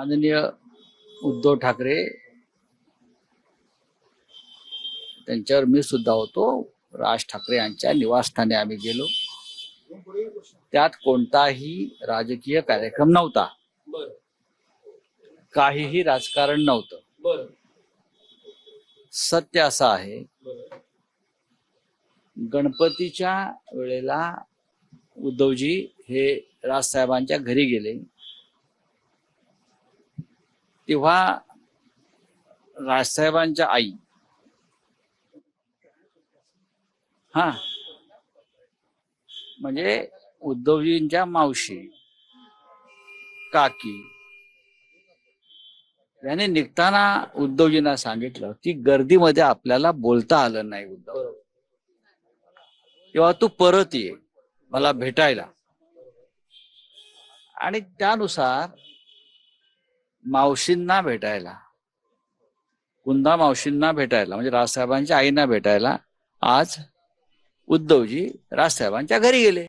माननीय उद्धव ठाकरे त्यांच्यावर मी सुद्धा होतो. राज ठाकरे यांच्या निवासस्थानी आम्ही गेलो. त्यात कोणताही राजकीय कार्यक्रम नव्हता. काहीही राजकारण नव्हतं. सत्य असं आहे. गणपतीच्या वेळेला उद्धवजी हे राजसाहेबांच्या घरी गेले. तेव्हा राजसाहेबांच्या आई. हा. म्हणजे उद्धवजींच्या मावशी काकी याने निघताना उद्धवजींना सांगितलं की गर्दीमध्ये आपल्याला बोलता आलं नाही उद्धव. तेव्हा तू परत ये मला भेटायला. आणि त्यानुसार मावशींना भेटायला. कुंदा मावशींना भेटायला म्हणजे राजसाहेबांच्या आईना भेटायला आज उद्धवजी राजसाहेबांच्या घरी गेले.